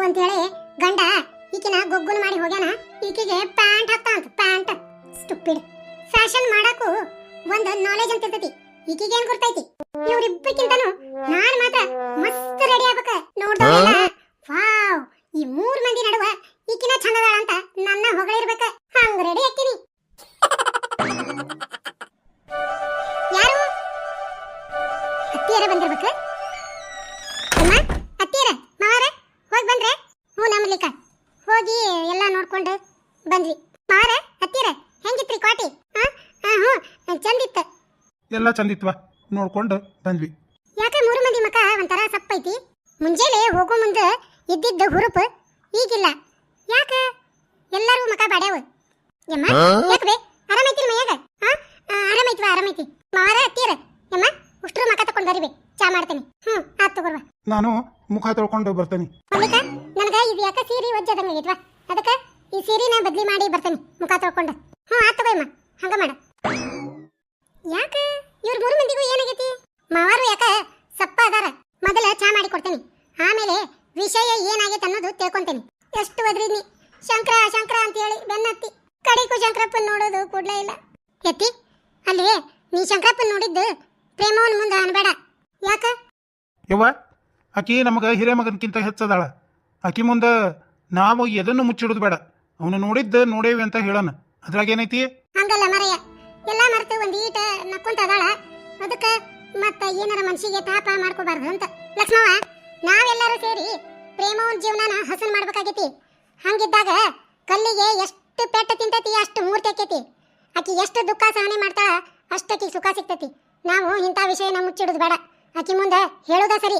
ಗುಗ್ಗು ಅಂತ ಹೇಳಿ ಗಂಡ ಈಕಿನ ಗೊಗ್ಗುನ ಮಾಡಿ ಹೋಗ್ಯಾನ. ಈಕಿಗೆ ಪ್ಯಾಂಟ್ ಹಾಕ್ತಾ ಅಂತ ಪ್ಯಾಂಟ್. ಸ್ಟುಪಿಡ್ ಫ್ಯಾಷನ್ ಮಾಡಾಕು ಒಂದ್ ನಾಲೆಜ್ ಅಂತ ಇರ್ತೈತಿ. ಈಕಿಗೇನ್ ಗೊತ್ತೈತಿ ಇವ್ರಿಬ್ಬರಿಗಿಂತನು ನಾನ್ ಮಾತ್ರ ಮಸ್ತ್ ರೆಡಿ ಆಗ್ಬೇಕ. ನೋಡ್ದೋರೆಲ್ಲ ವಾವ್ ಈ ಮೂರ್ ಮಂದಿ ನಡುವ ಈಕಿನ ಚಂದದಾಳ ಅಂತ ನನ್ನ ಹೊಗಳಿರ್ಬೇಕ. ಹಂಗ ರೆಡಿ ಹಾಕಿನಿ ಯಾರು? ಅತ್ತಿಯರ ಬಂದಿರ್ಬೇಕು? ಅಮ್ಮ? ಅತ್ತಿಯರ? ಮಾವಾರ ಹೋಗಿ ಬಂದ್ರೆ ಹ್ಞೂ ನಮ್ಮಲಿಕ ಹೋಗಿ ಎಲ್ಲ ನೋಡ್ಕೊಂಡು ಬಂದ್ವಿ. ಮಾರ ಹತ್ತಿರ. ಹೆಂಗಿತ್ರಿ ಕ್ವಾಟಿ ಹಾ ಹಾ ಹ್ಞೂ. ಚಂದಿತ್ತು. ಎಲ್ಲ ಚಂದಿತ್ವ. ನೋಡ್ಕೊಂಡು ಬಂದ್ವಿ. ಯಾಕ ಮೂರು ಮಂದಿ ಮಕ ಒಂಥರ ಸಪ್ಪೈತಿ. ಮುಂಜಾನೆ ಹೋಗೋ ಮುಂದೆ ಇದ್ದಿದ್ದ ಹುರುಪು ಈಗಿಲ್ಲ. ಯಾಕ? ಎಲ್ಲರೂ ಮಕ ಬಾಡ್ಯಾವ. ಯಮ್ಮ ಯಾಕೆ ಬೇ? ಆರಾಮೈತಿ ಮೈಯಾಗ ಹಾ ಆ, ಆರಾಮೈತ್ವ ಆರಾಮೈತಿ. ಮಾರ ಹತ್ತೀರ. ಯಮ್ಮ ಉಷ್ಟ್ರು ಮಕ ತಕೊಂಡ್ ಬರಿಬೆ. ಚಾ ಮಾಡ್ತೇನೆ. ಹ್ಮ್ ಆತ್ ತಗೋರ್ವ. ನಾನು ಮುಖ ತೊಳ್ಕೊಂಡು ಬರ್ತೇನೆ. ಮಲ್ಲಿಕ ನನಗ ಇದು ಯಾಕ ಸೀರೆ ಒಜ್ಜದಂಗ ಆಗೈತ್ವ? ಅದಕ್ಕ ಈ ಸೀರೆನ ಬದಲಿ ಮಾಡಿ ಬರ್ತೇನೆ. ಮುಖ ತೊಳ್ಕೊಂಡು. ಹ್ಞೂ, ಆತ್ ತಗೋಯಮ್ಮ ಹಂಗ ಮಾಡ. ಯಾಕ? ಇವ್ರ ಮೂರು ಮಂದಿಗೂ ಏನಾಗೈತಿ? ಮಾವಾರು ಯಾಕ ಸಪ್ಪ ಅದಾರ ಮೊದಲ ಚಾ ಮಾಡಿ ಕೊಡ್ತೇನೆ. ಆಮೇಲೆ ವಿಷಯ ಏನಾಗೈತೆ ಅನ್ನೋದು ತಿಳ್ಕೊಂತೇನೆ. ಎಷ್ಟು ಒದ್ರಿದ್ನಿ? ಶಂಕರ ಶಂಕರ ಅಂತ ಹೇಳಿ ಬೆನ್ನತ್ತಿ. ಕಡೆಗೂ ಶಂಕರಪ್ಪನ್ ನೋಡೋದು ಕೂಡ್ಲೇ ಇಲ್ಲ. ಎತ್ತಿ, ಅಲ್ಲಿ ನೀ ಶಂಕರಪ್ಪನ್ ನೋಡಿದ್ದು ಪ್ರೇಮವನ್ ಮುಂದೆ ಅನ್ಬೇಡ. ಯಾಕ? ಯವ್ವ, ಆಕಿ ನಮಗೆ ಹಿರೇಮಗನ್ಕಿಂತ ಹೆಚ್ಚದಾಳ. ಆಕಿ ಮುಂದೆ ನಾವು ಎದನ್ನು ಮುಚ್ಚಿಡೋದು ಬೇಡ. ಅವನು ನೋಡಿದ್ದ ನೋಡೇವಿ ಅಂತ ಹೇಳೋಣ. ಅದ್ರಾಗ ಏನೈತಿ? ಹಂಗಲ್ಲ ಮರೆಯ ಎಲ್ಲಾ ಮರೆತು ಒಂದ್ ಈಟ ನಕ್ಕೊಂತ ಅದಾಳ. ಅದಕ್ಕ ಮತ್ತ ಏನಾರ ಮನ್ಸಿಗೆ ತಾಪ ಮಾಡ್ಕೋಬಾರ್ದು ಅಂತ. ಲಕ್ಷ್ಮವ ನಾವೆಲ್ಲರೂ ಸೇರಿ ಪ್ರೇಮವನ್ ಜೀವನನ ಹಸನ್ ಮಾಡ್ಬೇಕಾಗೈತಿ. ಹಂಗಿದ್ದಾಗ ಕಲ್ಲಿಗೆ ಎಷ್ಟು ಪೆಟ್ಟ ತಿಂತತಿ ಅಷ್ಟು ಮೂರ್ತಿ ಆಕೈತಿ ಆಕಿ ಎಷ್ಟು ದುಃಖ ಸಹನೆ ಮಾಡ್ತಾಳ ಅಷ್ಟಕ್ಕೆ ಸುಖ ಸಿಗ್ತತಿ. ನಾವು ಇಂಥ ವಿಷಯನ ಮುಚ್ಚಿಡೋದು ಬೇಡ. ಆಕಿ ಮುಂದೆ ಹೇಳೋದ ಸರಿ.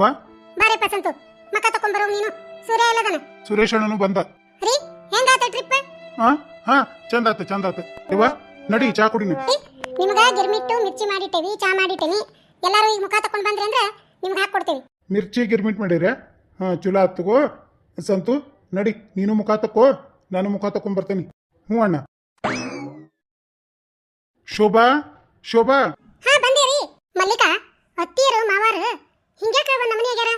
ಬಾರೇ ಬಾರೆ ಪಸಂತು. ಮಕ್ಕ ತಕೊಂಡ್ಬರೋ ನೀನು. ಸೂರ್ಯ ಎಲ್ಲದನ? ಸುರೇಶ್ ಅಣ್ಣನು ಬಂದ. ರೀ? ಹೆಂಗಾತ ಟ್ರಿಪ್ ಹಾ ಹಾ ಚಂದಾತ ಚಂದಾತ. ಇವ ನಡಿ ಚಾ ಕುಡಿನಿ. ನಿಮಗ ಗಿರ್ಮಿಟ್ಟು ಮಿರ್ಚಿ ಮಾಡಿಟ್ಟೇವಿ ಚಾ ಮಾಡಿಟ್ಟೇನಿ. ಎಲ್ಲಾರು ಈಗ ಮುಖ ತಕೊಂಡ್ ಬಂದ್ರಿ ಅಂದ್ರೆ ನಿಮ್ಗೆ ಹಾಕೊಡ್ತೇವಿ ಮಿರ್ಚಿ ಗಿರ್ಮಿಟ್ ಮಾಡಿರ. ಹಾ ಚಲೋ ಆತ್ ತಗೋ. ಸಂತು ನಡಿ ನೀನು ಮುಖ ತಕ್ಕೋ ನಾನು ಮುಖ ತಕೊಂಡ್ ಬರ್ತೇನೆ. ಹ್ಞೂ ಅಣ್ಣ. ಶೋಭಾ ಶೋಭಾ. ಹಾ ಬಂದೇರಿ ಮಲ್ಲಿಕಾ ಅತ್ತಿಯರು ಮಾವಾರು ಹಿಂಗ್ಯಾಕ ಒಂದ್ ನಮನಿ ಆಗ್ಯಾರ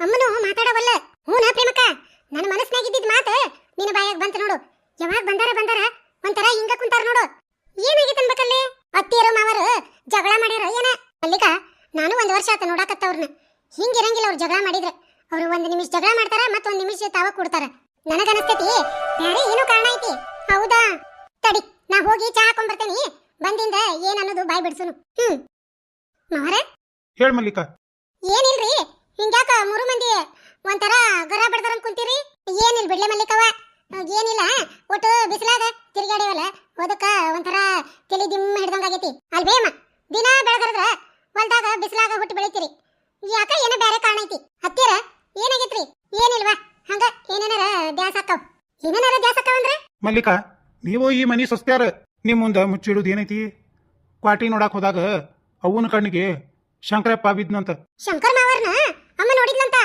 ಅಮ್ಮನು ಮಾತಾಡವಲ್ಲ. ಹ್ಞೂ ನಾ ಪ್ರೇಮಕ್ಕ. ನಾ ಹೋಗಿ ಚಾ ಹಾಕೊಂಡ್ ಬರ್ತೇನಿ. ಬಂದಿಂದ ಏನ್ ಅನ್ನೋದು ಬಾಯ್ ಬಿಡ್ಸುನು. ಹ್ಮ್. ಮಾವರ ಹೇಳ್ ಮಲ್ಲಿಕಾ. ಏನಿಲ್ರಿ? ಹಿಂಗ್ಯಾಕ ಮೂರು ಮಂದಿ ಒಂಥರ ಗರ ಬಡ್ದಾರ ಕುಂತೀರಿ? ಏನಿಲ್ ಬಿಡ್ಲೆ ಮಲ್ಲಿಕವ ಏನಿಲ್ಲ. ಒಟ್ಟು ಬಿಸಿಲಾಗ ತಿರ್ಗಾಡಿವಲ್ಲ ಅದಕ್ಕ ಒಂಥರ ತಲೆ ದಿಮ್ಮ ಹಿಡ್ದಂಗಾಗೈತಿ ಅಲ್ವೇಮ ದಿನ ಬೆಳಗರದ್ರ ಹೊಲ್ದಾಗ ಬಿಸಿಲಾಗ ಹುಟ್ಟು ಬೆಳಿತೀರಿ. ಯಾಕ ಏನೋ ಬೇರೆ ಕಾರಣ ಐತಿ? ಹತ್ತಿರ? ಏನಾಗೈತ್ರಿ? ಏನಿಲ್ವಾ? ಹಂಗ ಏನೇನಾರ ದ್ಯಾಸ ಹಾಕವ್ ಏನೇನಾರ ದ್ಯಾಸ ಹಾಕವ್ ಅಂದ್ರೆ ಮಲ್ಲಿಕಾ ನೀವು ಈ ಮನಿ ಸೊಸ್ತ್ಯಾರ ನಿಮ್ಮ ಮುಂದೆ ಮುಚ್ಚಿಡೋದು ಏನೈತಿ? ಕ್ವಾಟಿ ನೋಡಕ್ ಹೋದಾಗ ಅವನ ಕಣ್ಣಿಗೆ ಶಂಕರಪ್ಪ ಬಿದ್ನಂತ. ಶಂಕರ್ ಮಾವರ್ನ? ಅಮ್ಮ ನೋಡಿದ್ಲಂತ?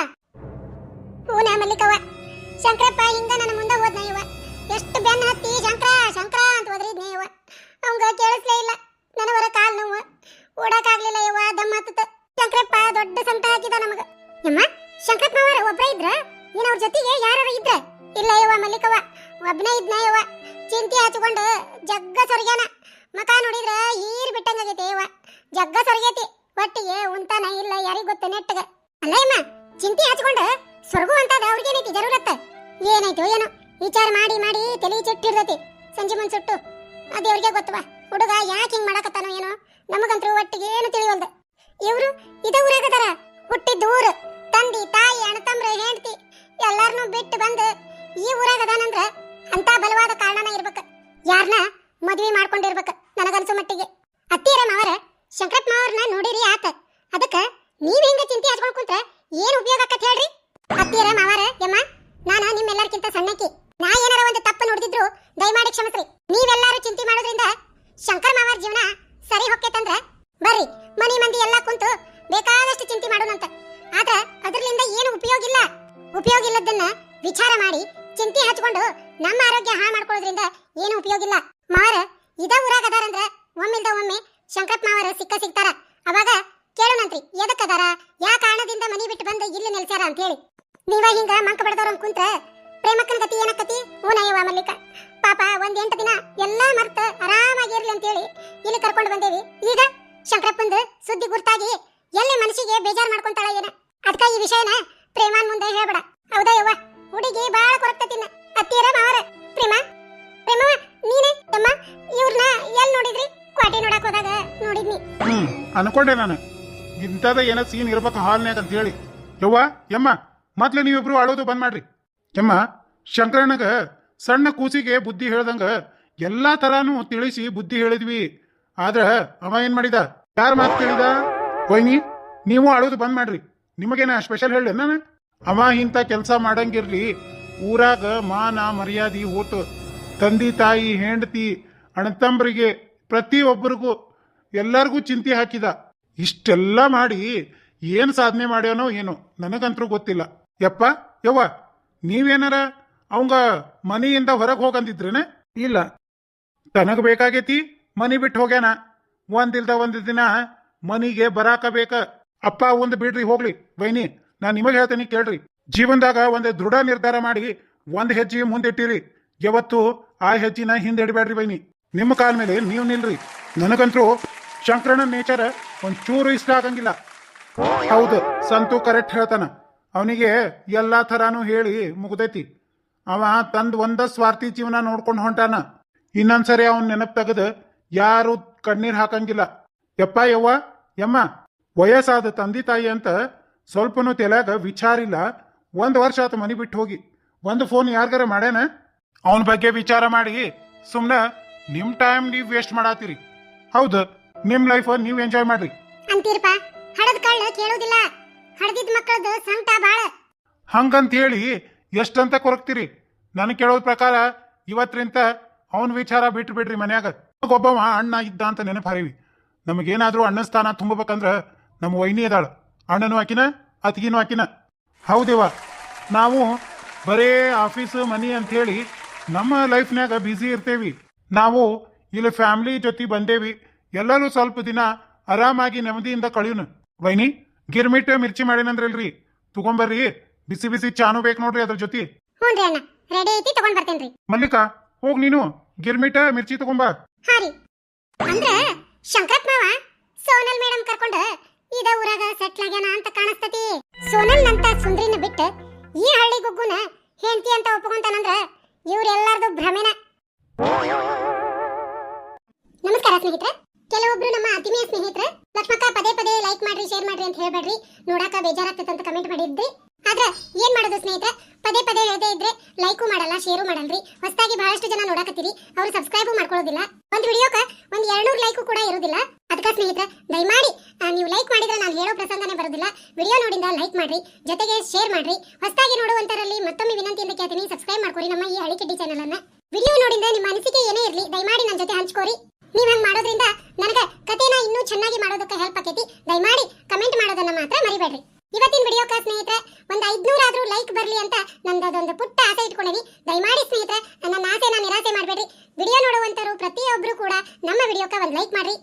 ಹೂನ ಮಲ್ಲಿಕವ್ವ. ಶಂಕರಪ್ಪ ಹಿಂಗ ನನ್ನ ಮುಂದೆ ಹೋದ್ನ ಇವ. ಎಷ್ಟು ಬೆನ್ನ ಹತ್ತಿ, ಶಂಕರ ಶಂಕರ ಅಂತ ಹೋದ್ರಿದ್ನ ಇವ. ಅವಂಗ ಕೇಳಿಸ್ಲೇ ಇಲ್ಲ. ನನವರ ಕಾಲ್ ನೋವು. ಓಡಕ್ಕಾಗ್ಲಿಲ್ಲ ಇವ ದಮ್ಮ ಹತ್ತತ ಶಂಕರಪ್ಪ ದೊಡ್ಡ ಸಂತ ಹಾಕಿದ ನಮಗ. ಯಮ್ಮ, ಶಂಕರಪ್ಪ ಮಾವರ ಒಬ್ರ ಇದ್ರ? ನೀನ್ ಅವ್ರ ಜೊತೆಗೆ ಯಾರು ಇದ್ರ? ಇಲ್ಲ ಇವ ಮಲ್ಲಿಕವ್ವ. ಒಬ್ನೇ ಇದ್ನ ಇವ. ಚಿಂತಿ ಹಚ್ಕೊಂಡು ಜಗ್ಗ ಸೊರ್ಗ್ಯಾನ. ಮಕ ನೋಡಿದ್ರ ಹೀರ್ ಬಿಟ್ಟಂಗಾಗೈತಿ ಇವ. ಜಗ್ಗ ಸೊರ್ಗೈತಿ ಒಟ್ಟಿಗೆ ಉಂತಾನ ಇಲ್ಲ ಯಾರಿಗ್ ಗೊತ್ತ ನೆಟ್ಟಗ. ಅಲ್ಲ ಇಮ್ಮ ಚಿಂತೆ ಹಚ್ಕೊಂಡ ಸೊರಗು ಅಂತದ ಅವ್ರಿಗೇನೈತಿ ಜರೂರತ್ತ? ಏನಾಯ್ತು ಏನೋ. ವಿಚಾರ ಮಾಡಿ ಮಾಡಿ ತಲೆ ಚಿಟ್ಟಿರ್ತೈತಿ. ಸಂಜೆ ಮುಂದ್ ಸುಟ್ಟು. ಅದೇವ್ರಿಗೆ ಗೊತ್ತವ. ಹುಡುಗ ಯಾಕೆ ಹಿಂಗ್ ಮಾಡಕತ್ತಾನೋ ಏನೋ. ನಮಗಂತೂ ಒಟ್ಟಿಗೆ ಏನು ತಿಳಿವಲ್ದ. ಇವರು ಇದ ಊರಾಗದಾರ. ಹುಟ್ಟಿದ ದೂರ ತಂದಿ, ತಾಯಿ, ಅಣ್ಣ, ತಮ್ರ, ಹೆಂಡತಿ ಎಲ್ಲಾರನ್ನೂ ಬಿಟ್ಟು ಬಂದು ಈ ಊರಾಗದಾನಂದ್ರ ಅಂತ ಬಲವಾದ ಕಾರಣನ ಇರ್ಬೇಕು. ಯಾರನ್ನ ಮದ್ವೆ ಮಾಡ್ಕೊಂಡಿರ್ಬೇಕು ನನಗನ್ಸೋ ಮಟ್ಟಿಗೆ. ಅತ್ತಿಯರ ಮಾವರ ಶಂಕರಪ್ಪ ಮಾವರ್ನ ನೋಡಿರಿ ಆತ. ಅದಕ್ಕ ನೀವ್ ಹೆಂಗ ಚಿಂತೆ ಹಚ್ಕೊಂಡ್ ಕುಂತ್ರ ಏನ್ ಉಪಯೋಗ ಆಕತ್ ಹೇಳ್ರಿ? ಅತ್ತಿಯರ ಮಾವರ ಯಮ್ಮ, ನಾನ ನಿಮ್ಮೆಲ್ಲರಕ್ಕಿಂತ ಸಣ್ಣಕಿ ನಾ ಏನಾರ ಒಂದು ತಪ್ಪು ನೋಡಿದ್ರು ದಯಮಾಡಿ ಕ್ಷಮಿಸ್ರಿ. ನೀವೆಲ್ಲರೂ ಚಿಂತೆ ಮಾಡೋದ್ರಿಂದ ಶಂಕರ್ ಮಾವರ್ ಜೀವನ ಕೇಳೋಣಂತ್ರಿ ಎದಕ್ ಅದಾರ? ಯಾ ಕಾರಣದಿಂದ ಮನಿ ಬಿಟ್ಟು ಬಂದು ಇಲ್ಲಿ ನೆಲೆಸ್ಯಾರ ಅಂತ ಹೇಳಿ ನೀವ ಹಿಂಗ ಮಂಕ ಬಡದವ್ರನ್ ಕುಂತ್ರ ಪ್ರೇಮಕ್ಕನ ಗತಿ ಏನಕ್ಕತಿ? ಯವ್ವ ಮಲ್ಲಿಕ. ಪಾಪ ಒಂದ್ ಎಂಟು ದಿನ ಎಲ್ಲಾ ಮರ್ತ ಆರಾಮಾಗಿರ್ಲಿ ಅಂತೇಳಿ ಇಲ್ಲಿ ಕರ್ಕೊಂಡು ಬಂದೇವಿ. ಈಗ ಶಂಕರಪ್ಪಂದು ಸುದ್ದಿ ಗುರ್ತಾಗಿ ಎಲ್ಲಿ ಮನಸ್ಸಿಗೆ ಬೇಜಾರ್ ಮಾಡ್ಕೊಂತಾಳ ಏನ? ಅದಕ್ಕ ಈ ವಿಷಯನ ಪ್ರೇಮಾನ್ ಮುಂದೆ ಹೇಳ್ಬೇಡ. ಹೌದಾ ಯವ್ವ? ಹುಡುಗಿ ಬಾಳ ಕೊರಕ್ತತಿನ ಅತ್ತಿಯರ ಮಾವರ. ಪ್ರೇಮ? ಪ್ರೇಮವ ನೀನೆ? ತಮ್ಮ ಇವ್ರನ್ನ ಎಲ್ಲಿ ನೋಡಿದ್ರಿ? ಕ್ವಾಟಿ ನೋಡಕ್ ಹೋದಾಗ ನೋಡಿದ್ನಿ. ಅನ್ಕೊಂಡೆ ನಾನು. ಇಂಥದ ಏನೋ ಸೀನ್ ಇರ್ಬೇಕು ಹಾಲ್ನ್ಯಾಗ ಅಂತ ಹೇಳಿ. ಯವ್ವ, ಯಮ್ಮ, ಮೊದ್ಲು ನೀವಿಬ್ರು ಅಳೋದು ಬಂದ್ ಮಾಡ್ರಿ. ಯಮ್ಮ, ಶಂಕರಣ್ಣಗ ಸಣ್ಣ ಕೂಸಿಗೆ ಬುದ್ಧಿ ಹೇಳ್ದಂಗ ಎಲ್ಲಾ ತರಾನು ತಿಳಿಸಿ ಬುದ್ಧಿ ಹೇಳಿದ್ವಿ. ಆದ್ರ ಅವ ಏನ್ ಮಾಡಿದ? ಯಾರ ಮಾತು ಕೇಳಿದ? ಕೊಯ್ನಿ ನೀವು ಅಳೋದು ಬಂದ್ ಮಾಡ್ರಿ. ನಿಮಗೇನ ಸ್ಪೆಷಲ್ ಹೇಳಿ ನಾನು ಅವ ಇಂಥ ಕೆಲಸ ಮಾಡಂಗಿರ್ಲಿ. ಊರಾಗ ಮಾನ, ಮರ್ಯಾದಿ ಹೋತು ತಂದಿ, ತಾಯಿ, ಹೆಂಡತಿ ಅಣ್ಣತಂಬ್ರಿಗೆ ಪ್ರತಿಯೊಬ್ಬರಿಗೂ ಎಲ್ಲರಿಗೂ ಚಿಂತೆ ಹಾಕಿದ. ಇಷ್ಟೆಲ್ಲ ಮಾಡಿ ಏನು ಸಾಧನೆ ಮಾಡ್ಯಾನೋ ಏನೋ, ನನಗಂತರೂ ಗೊತ್ತಿಲ್ಲ. ಯಪ್ಪ, ಯವ್ವ, ನೀವೇನಾರ ಅವಂಗ ಮನೆಯಿಂದ ಹೊರಗೆ ಹೋಗಂದಿದ್ರೇನೆ? ಇಲ್ಲ. ತನಗ ಬೇಕಾಗೈತಿ, ಮನಿ ಬಿಟ್ಟು ಹೋಗ್ಯಾನ. ಒಂದಿಲ್ದ ಒಂದು ದಿನ ಮನಿಗೆ ಬರಾಕ ಬೇಕ. ಅಪ್ಪ, ಒಂದು ಬಿಡ್ರಿ, ಹೋಗ್ಲಿ. ಬೈನಿ ನಾನು ನಿಮಗೆ ಹೇಳ್ತೀನಿ, ಕೇಳ್ರಿ. ಜೀವನದಾಗ ಒಂದು ದೃಢ ನಿರ್ಧಾರ ಮಾಡಿ ಒಂದು ಹೆಜ್ಜೆ ಮುಂದಿಟ್ಟಿರಿ. ಯಾವತ್ತು ಆ ಹೆಜ್ಜಿನ ಹಿಂದೆ ಇಡಬೇಡ್ರಿ ಬೈನಿ ನಿಮ್ಮ ಕಾಲ ಮೇಲೆ ನೀವು ನಿಲ್ರಿ. ನನಗಂತರೂ ಶಂಕರನ ನೇಚರ್ ಒಂಚೂರು ಇಷ್ಟ ಆಗಂಗಿಲ್ಲ. ಹೌದು, ಸಂತು ಕರೆಕ್ಟ್ ಹೇಳ್ತಾನ. ಅವನಿಗೆ ಎಲ್ಲಾ ಥರಾನು ಹೇಳಿ ಮುಗ್ದೈತಿ. ಅವ ತಂದ್ ಒಂದ ಸ್ವಾರ್ಥಿ ಜೀವನ ನೋಡ್ಕೊಂಡು ಹೊಂಟಾನ. ಇನ್ನೊಂದ್ಸರಿ ಅವನ್ ನೆನಪು ತೆಗೆದು ಯಾರು ಕಣ್ಣೀರ್ ಹಾಕಂಗಿಲ್ಲ. ಯಪ್ಪ ಯವ್ವ, ಯಮ್ಮ, ವಯಸ್ಸಾದ ತಂದೆ ತಾಯಿ ಅಂತ ಸ್ವಲ್ಪನೂ ವಿಚಾರ ಇಲ್ಲ. ಒಂದು ವರ್ಷ ಆತ ಮನಿ ಬಿಟ್ಟು ಹೋಗಿ. ಒಂದು ಫೋನ್ ಯಾರಿಗಾರ ಮಾಡ್ಯಾನ? ಅವನ ಬಗ್ಗೆ ವಿಚಾರ ಮಾಡಿ ಸುಮ್ಮನೆ ನಿಮ್ಮ ಟೈಮ್ ನೀವು ವೇಸ್ಟ್ ಮಾಡಾತೀರಿ. ಹೌದು ನಿಮ್ಮ ಲೈಫ್ ನೀವು ಎಂಜಾಯ್ ಮಾಡ್ರಿ. ಅಂತೀರ್ಪ? ಹಡದ ಕಳ್ಳ ಕೇಳೋದಿಲ್ಲ. ಹಡದಿದ್ ಮಕ್ಕಳದು ಸಂಕಟ ಬಾಳ. ಹಂಗಂತ ಹೇಳಿ ಎಷ್ಟಂತ ಕೊರಕ್ತೀರಿ? ನನಗೆ ಕೇಳೋದ್ ಪ್ರಕಾರ ಇವತ್ತರಿಂದ ಅವನ ವಿಚಾರ ಬಿಟ್ಟು ಬಿಡ್ರಿ ಮನ್ಯಾಗ. ಒಬ್ಬವ ಅಣ್ಣ ಇದ್ದ ಅಂತ ನೆನಪು ಹರಿವಿ. ನಮಗೇನಾದ್ರೂ ಅಣ್ಣ ಸ್ಥಾನ ತುಂಬಬೇಕಂದ್ರ ನಮ್ಮ ವೈನಿ ಅದಾಳ. ಅಣ್ಣನೂ ಆಕಿನ ಅತ್ಗಿನೂ ಹಾಕಿನ ಹೌದೇವ? ನಾವು ಬರೇ ಆಫೀಸ್ ಮನಿ ಅಂತ ಹೇಳಿ ನಮ್ಮ ಲೈಫ್ನ್ಯಾಗ ಬ್ಯುಸಿ ಇರ್ತೇವಿ. ನಾವು ಇಲ್ಲಿ ಫ್ಯಾಮಿಲಿ ಜೊತೆ ಬಂದೇವಿ. ಎಲ್ಲರೂ ಸ್ವಲ್ಪ ದಿನ ಆರಾಮಾಗಿ ನೆಮ್ಮದಿಯಿಂದ ಕಳಿಯೋನು. ವೈನಿ ಗಿರ್ಮಿಟ್ ಮಿರ್ಚಿ ಮಾಡೇನಂದ್ರಲ್ರಿ. ತಗೊಂಬರ್ರಿ. ಬಿಸಿ ಬಿಸಿ ಚಾನು ಬೇಕು ನೋಡ್ರಿ ಅದ್ರ ಜೊತೆ. ಹ್ಞೂನ್ರಿ ಅಣ್ಣ. ರೆಡಿ ಐತಿ ತಗೊಂಡ್ ಬರ್ತೇನ್ರಿ ಮಲ್ಲಿಕಾ ಹೋಗ್ ನೀನು. ಗಿರ್ಮಿಟ ಮಿರ್ಚಿ ತಗೊಂಬ. ಹಾ ರೀ. ಅಂದ್ರ ಶಂಕರಪ್ಪ ಮಾವ ಸೋನಲ್ ಮೇಡಮ್ ಕರ್ಕೊಂಡು ಇದ ಊರಾಗ ಸೆಟ್ಲ್ ಆಗ್ಯಾನ ಅಂತ ಕಾಣಿಸ್ತತಿ. ಸೋನಲ್ ನಂತ ಸುಂದ್ರಿನ ಬಿಟ್ಟು ಈ ಹಳ್ಳಿ ಗುಗ್ಗುನ ಹೆಂಡತಿ ಅಂತ ಒಪ್ಕೊಂತಾನಂದ್ರ ಇವ್ರೆಲ್ಲಾರ್ದು ಭ್ರಮೆನ. ನಮಸ್ಕಾರ ಸ್ನೇಹಿತರೆ. ಕೆಲವೊಬ್ರು ನಮ್ಮ ಆತ್ಮೀಯ ಸ್ನೇಹಿತರೆ, ಲಕ್ಷ್ಮಕ್ಕ ಪದೇ ಪದೇ ಲೈಕ್ ಮಾಡ್ರಿ ಶೇರ್ ಮಾಡ್ರಿ ಅಂತ ಹೇಳ್ಬೇಡ್ರಿ. ನೋಡಾಕ ಬೇಜಾರಾಗ್ತೈತೆ ಅಂತ ಕಮೆಂಟ್ ಮಾಡಿದ್ರಿ. ಆದ್ರೆ ಏನ್ ಮಾಡೋದು ಸ್ನೇಹಿತರೆ, ಪದೇ ಪದೇ ಹೇಳ್ದೇ ಇದ್ರೆ ಲೈಕು ಮಾಡಲ್ಲ ಶೇರು ಮಾಡಲ್ರಿ. ಹೊಸದಾಗಿ ಬಹಳಷ್ಟು ಜನ ನೋಡಕತ್ತೀರಿ, ಅವ್ರು ಸಬ್ಸ್ಕ್ರೈಬ್ ಮಾಡ್ಕೊಳ್ಳೋದಿಲ್ಲ. ಒಂದ್ ವಿಡಿಯೋಕ ಒಂದ್ ಎರಡ್ನೂರು ಲೈಕು ಕೂಡ ಇರೋದಿಲ್ಲ. ಅದಕ್ಕ ಸ್ನೇಹಿತರೆ, ದಯಮಾಡಿ ನೀವು ಲೈಕ್ ಮಾಡಿದ್ರೆ ನಾನು ಹೇಳೋ ಪ್ರಸಂಗನೇ ಬರೋದಿಲ್ಲ. ವಿಡಿಯೋ ನೋಡಿದ ಲೈಕ್ ಮಾಡ್ರಿ, ಜೊತೆಗೆ ಶೇರ್ ಮಾಡ್ರಿ. ಹೊಸದಾಗಿ ನೋಡುವಂತರಲ್ಲಿ ಮತ್ತೊಮ್ಮೆ ವಿನಂತಿಯಿಂದ ಕೇಳ್ತೀನಿ ಸಬ್ಸ್ಕ್ರೈಬ್ ಮಾಡ್ಕೊಡಿ ನಮ್ಮ ಈ ಹಳಿಕೆಡ್ಡಿ ಚಾನಲ್ ಅನ್ನ. ವಿಡಿಯೋ ನೋಡಿಂದ ನಿಮ್ಮ ಅನಿಸಿಕೆ ಏನೇ ಇರಲಿ, ದಯಮಾಡಿ ನನ್ನ ಜೊತೆ ಹಂಚ್ಕೋರಿ. ನೀವ್ ಹಂಗ್ ಮಾಡೋದ್ರಿಂದ ನನಗೆ ಕಥೆನ ಇನ್ನೂ ಚೆನ್ನಾಗಿ ಮಾಡೋದಕ್ಕೆ ಹೆಲ್ಪ್ ಆಕೈತಿ. ದಯಮಾಡಿ ಕಮೆಂಟ್ ಮಾಡೋದನ್ನ ಮಾತ್ರ ಮರಿಬೇಡ್ರಿ. ಇವತ್ತಿನ ವಿಡಿಯೋಕ ಸ್ನೇಹಿತರೆ, ಒಂದು ಐದ್ನೂರ ಆದ್ರೂ ಲೈಕ್ ಬರಲಿ ಅಂತ ನಂದದೊಂದು ಪುಟ್ಟ ಆಸೆ ಇಟ್ಕೊಂಡೀನಿ ದಯಮಾಡಿ ಸ್ನೇಹಿತರೆ, ನನ್ನ ಆಸೆನ ನಿರಾಸೆ ಮಾಡಬೇಡ್ರಿ. ವಿಡಿಯೋ ನೋಡುವಂತರು ಪ್ರತಿಯೊಬ್ಬರು ಕೂಡ ನಮ್ಮ ವಿಡಿಯೋಕ್ಕೆ ಒಂದು ಲೈಕ್ ಮಾಡ್ರಿ.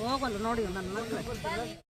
ಹೋಗಲ್ಲ ನೋಡಿ ನನ್ನ ಮಕ್ಕಳು